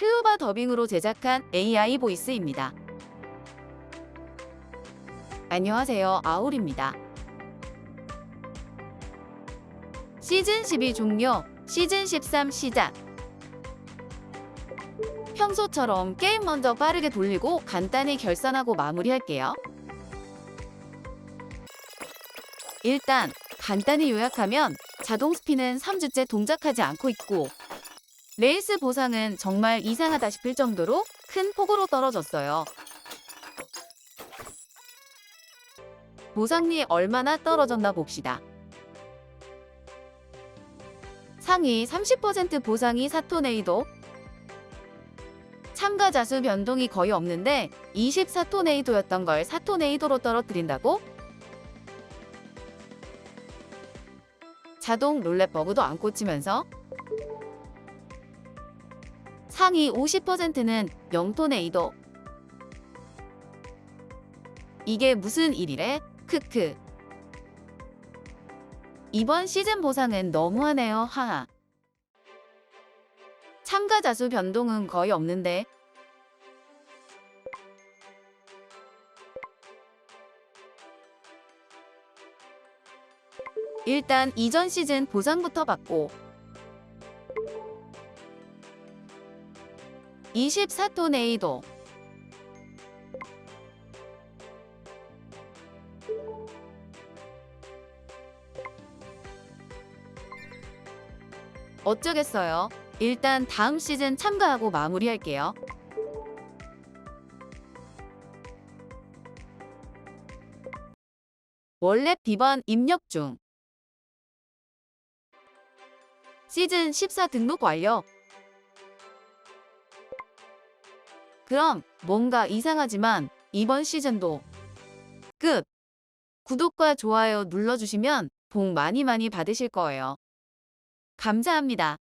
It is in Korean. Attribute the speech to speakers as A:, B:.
A: 클로바 더빙으로 제작한 AI 보이스입니다. 안녕하세요. 아울입니다. 시즌 12 종료, 시즌 13 시작. 평소처럼 게임 먼저 빠르게 돌리고 간단히 결산하고 마무리할게요. 일단 간단히 요약하면 자동 스피는 3주째 동작하지 않고 있고 레이스 보상은 정말 이상하다 싶을 정도로 큰 폭으로 떨어졌어요. 보상이 얼마나 떨어졌나 봅시다. 상위 30% 보상이 사토네이도 참가자 수 변동이 거의 없는데 24토네이도였던 걸 4토네이도로 떨어뜨린다고? 자동 롤렛 버그도 안 꽂히면서 상위 50%는 0토네이도. 이게 무슨 일이래? 크크. 이번 시즌 보상은 너무하네요 하하. 참가자 수 변동은 거의 없는데. 일단 이전 시즌 보상부터 받고 24톤 A도 어쩌겠어요. 일단 다음 시즌 참가하고 마무리할게요. 원래 비번 입력 중. 시즌 14 등록 완료. 그럼 뭔가 이상하지만 이번 시즌도 끝. 구독과 좋아요 눌러주시면 복 많이 많이 받으실 거예요. 감사합니다.